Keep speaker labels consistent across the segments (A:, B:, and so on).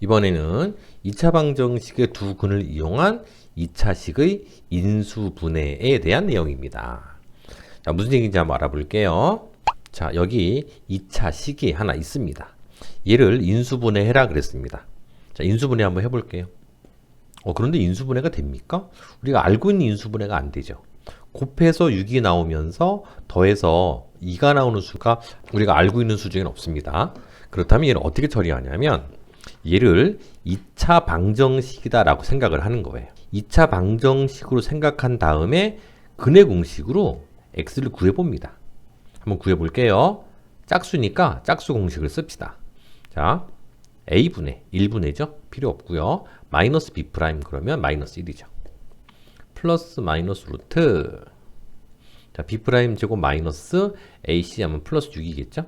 A: 이번에는 2차 방정식의 두 근을 이용한 2차식의 인수분해에 대한 내용입니다. 자, 무슨 얘기인지 한번 알아볼게요. 자, 여기 2차식이 하나 있습니다. 얘를 인수분해해라 그랬습니다. 자, 인수분해 한번 해볼게요. 어, 그런데 인수분해가 됩니까? 우리가 알고 있는 인수분해가 안 되죠. 곱해서 6이 나오면서 더해서 2가 나오는 수가 우리가 알고 있는 수 중에는 없습니다. 그렇다면 얘를 어떻게 처리하냐면 얘를 2차 방정식이다라고 생각을 하는 거예요. 2차 방정식으로 생각한 다음에 근의 공식으로 x를 구해 봅니다. 한번 구해 볼게요. 짝수니까 짝수 공식을 씁시다. 자, a분의 1분의죠. 필요 없고요. 마이너스 b 프라임 그러면 마이너스 1이죠. 플러스 마이너스 루트 자, b 프라임 제곱 마이너스 ac 하면 플러스 6이겠죠?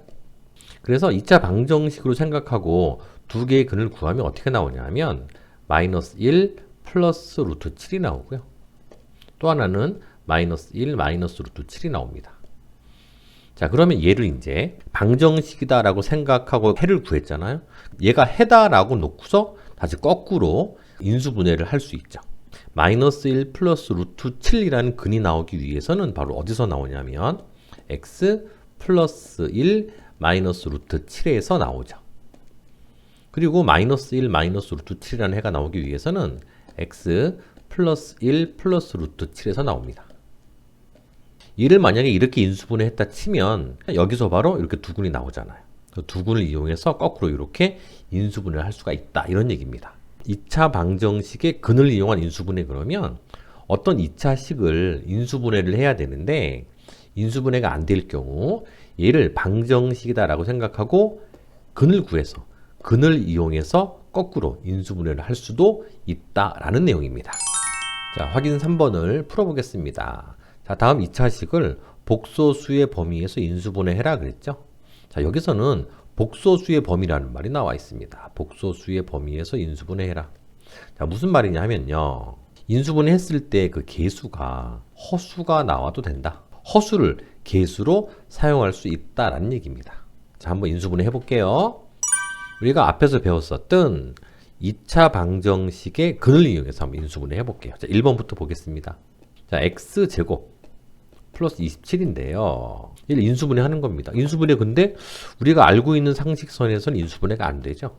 A: 그래서 2차 방정식으로 생각하고 두 개의 근을 구하면 어떻게 나오냐면 마이너스 1 플러스 루트 7이 나오고요. 또 하나는 마이너스 1 마이너스 루트 7이 나옵니다. 자 그러면 얘를 이제 방정식이다 라고 생각하고 해를 구했잖아요. 얘가 해다 라고 놓고서 다시 거꾸로 인수분해를 할 수 있죠. 마이너스 1 플러스 루트 7이라는 근이 나오기 위해서는 바로 어디서 나오냐면 x 플러스 1 마이너스 루트 7에서 나오죠. 그리고 마이너스 1 마이너스 루트 7이라는 해가 나오기 위해서는 x 플러스 1 플러스 루트 7에서 나옵니다. 이를 만약에 이렇게 인수분해 했다 치면 여기서 바로 이렇게 두 군이 나오잖아요. 그두 군을 이용해서 거꾸로 이렇게 인수분해를 할 수가 있다. 이런 얘기입니다. 2차 방정식의 근을 이용한 인수분해 그러면 어떤 2차 식을 인수분해를 해야 되는데 인수분해가 안 될 경우 얘를 방정식이다라고 생각하고 근을 구해서 근을 이용해서 거꾸로 인수분해를 할 수도 있다라는 내용입니다. 자, 확인 3번을 풀어보겠습니다. 자, 다음 2차식을 복소수의 범위에서 인수분해해라 그랬죠? 자, 여기서는 복소수의 범위라는 말이 나와 있습니다. 복소수의 범위에서 인수분해 해라. 자, 무슨 말이냐 하면요. 인수분해 했을 때 그 개수가 허수가 나와도 된다. 허수를 개수로 사용할 수 있다라는 얘기입니다. 자, 한번 인수분해 해볼게요. 우리가 앞에서 배웠었던 2차 방정식의 근을 이용해서 한번 인수분해 해볼게요. 자, 1번부터 보겠습니다. 자, x제곱 플러스 27인데요. 이를 인수분해 하는 겁니다. 인수분해 근데 우리가 알고 있는 상식선에서는 인수분해가 안 되죠.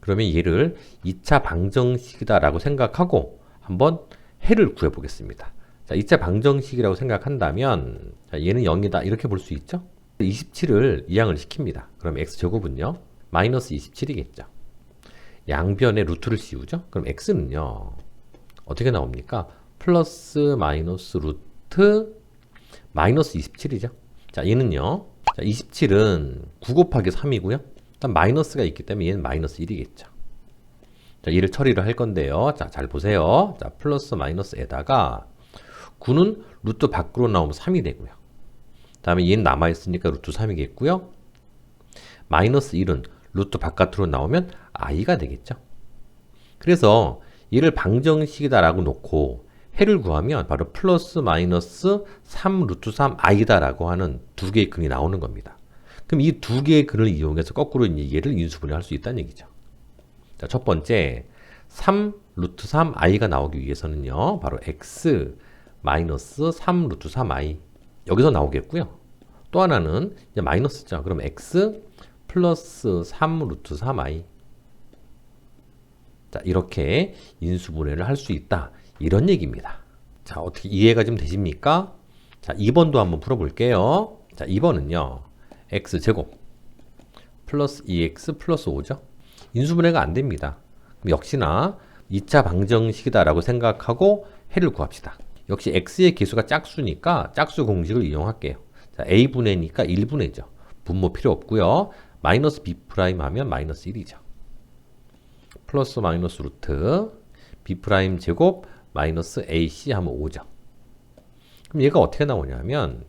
A: 그러면 얘를 2차 방정식이다라고 생각하고 한번 해를 구해 보겠습니다. 자, 2차 방정식이라고 생각한다면 자, 얘는 0이다 이렇게 볼 수 있죠. 27을 이항을 시킵니다. 그럼 x제곱은요. 마이너스 27이겠죠. 양변에 루트를 씌우죠. 그럼 x는요. 어떻게 나옵니까? 플러스 마이너스 루트 마이너스 27이죠. 자, 얘는요. 자, 27은 9 곱하기 3이고요. 일단 마이너스가 있기 때문에 얘는 마이너스 1이겠죠. 자, 얘를 처리를 할 건데요. 자, 잘 보세요. 자, 플러스 마이너스에다가 9는 루트 밖으로 나오면 3이 되고요. 다음에 얘는 남아있으니까 루트 3이겠고요. 마이너스 1은 루트 바깥으로 나오면 i가 되겠죠. 그래서 얘를 방정식이다라고 놓고 해를 구하면 바로 플러스 마이너스 3 루트 3 i다라고 하는 두 개의 근이 나오는 겁니다. 그럼 이 두 개의 근을 이용해서 거꾸로 얘를 인수분해할 수 있다는 얘기죠. 자, 첫 번째 3 루트 3 i가 나오기 위해서는요. 바로 x 마이너스 3 루트 3 i 여기서 나오겠고요. 또 하나는 이제 마이너스죠. 그럼 x 플러스 3 루트 3i 자, 이렇게 인수분해를 할 수 있다. 이런 얘기입니다. 자, 어떻게 이해가 좀 되십니까? 자, 2번도 한번 풀어볼게요. 자, 2번은요. x제곱 플러스 2x 플러스 5죠. 인수분해가 안 됩니다. 그럼 역시나 2차 방정식이다라고 생각하고 해를 구합시다. 역시 x의 개수가 짝수니까 짝수 공식을 이용할게요. 자, a분의니까 1분의죠. 분모 필요 없고요. 마이너스 b 프라임 하면 마이너스 1이죠. 플러스 마이너스 루트 b 프라임 제곱 마이너스 ac 하면 5죠. 그럼 얘가 어떻게 나오냐면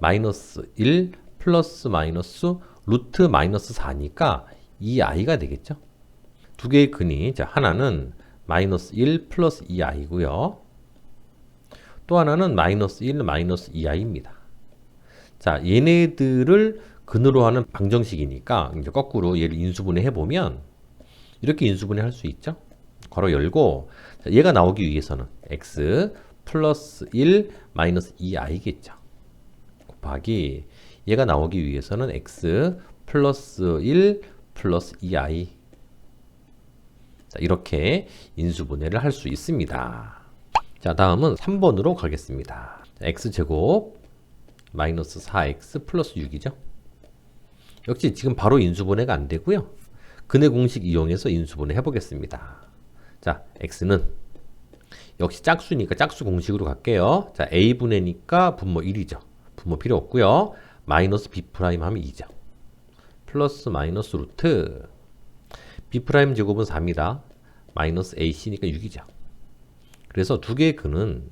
A: 마이너스 1 플러스 마이너스 루트 마이너스 4니까 2i가 되겠죠. 두 개의 근이 자 하나는 마이너스 1 플러스 2i고요. 또 하나는 마이너스 1 마이너스 2i입니다. 자, 얘네들을 근으로 하는 방정식이니까 이제 거꾸로 얘를 인수분해 해보면 이렇게 인수분해 할 수 있죠. 괄호 열고 자, 얘가 나오기 위해서는 x 플러스 1 마이너스 2i겠죠. 곱하기 얘가 나오기 위해서는 x 플러스 1 플러스 2i 자, 이렇게 인수분해를 할 수 있습니다. 자, 다음은 3번으로 가겠습니다. 자, x제곱 마이너스 4x 플러스 6이죠. 역시 지금 바로 인수분해가 안 되고요. 근해 공식 이용해서 인수분해 해보겠습니다. 자, x는 역시 짝수니까 짝수 공식으로 갈게요. 자, a분해니까 분모 1이죠. 분모 필요 없고요. 마이너스 b 프라임 하면 2죠. 플러스 마이너스 루트 b 프라임 제곱은 4입니다. 마이너스 ac니까 6이죠. 그래서 두 개의 근은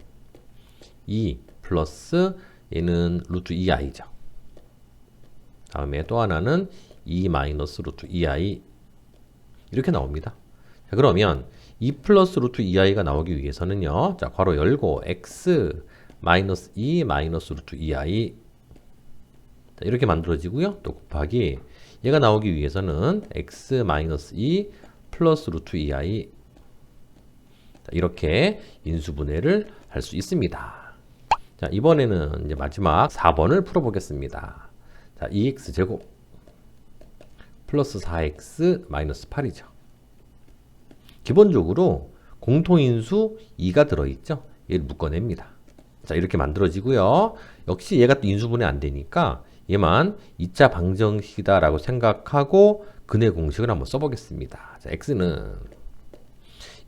A: 2 플러스 얘는 루트 2i죠. 다음에 또 하나는 2 마이너스 루트 2i 이렇게 나옵니다. 자, 그러면 2 플러스 루트 2i가 나오기 위해서는요. 자, 괄호 열고 x 마이너스 2 마이너스 루트 2i 자, 이렇게 만들어지고요. 또 곱하기 얘가 나오기 위해서는 x 마이너스 2 플러스 루트 2i 자, 이렇게 인수분해를 할 수 있습니다. 자, 이번에는 이제 마지막 4번을 풀어보겠습니다. 자, 2x 제곱 플러스 4x 마이너스 8이죠. 기본적으로 공통인수 2가 들어있죠. 얘를 묶어냅니다. 자, 이렇게 만들어지고요. 역시 얘가 또 인수분해 안 되니까 얘만 2차 방정식이다 라고 생각하고 근해 공식을 한번 써보겠습니다. 자, x는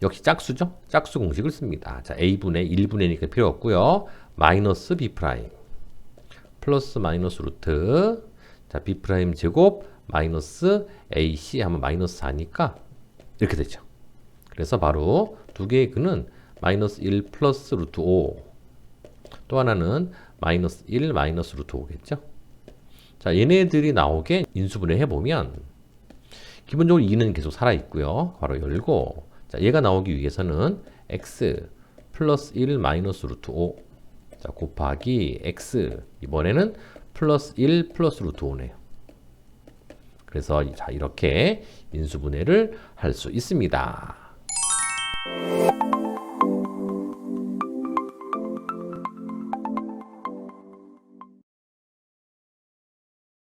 A: 역시 짝수죠? 짝수 공식을 씁니다. 자, a분의 1분의니까 필요 없고요. 마이너스 b 프라임 플러스 마이너스 루트 자, b 프라임 제곱 마이너스 ac 하면 마이너스 4니까 이렇게 되죠. 그래서 바로 두 개의 근은 마이너스 1 플러스 루트 5. 또 하나는 마이너스 1 마이너스 루트 5겠죠. 자, 얘네들이 나오게 인수분해 해보면 기본적으로 2는 계속 살아있고요. 바로 열고 자, 얘가 나오기 위해서는 x 플러스 1 마이너스 루트 5 자, 곱하기 x 이번에는 플러스 1 플러스 루트 5네요. 그래서 자 이렇게 인수분해를 할 수 있습니다. You.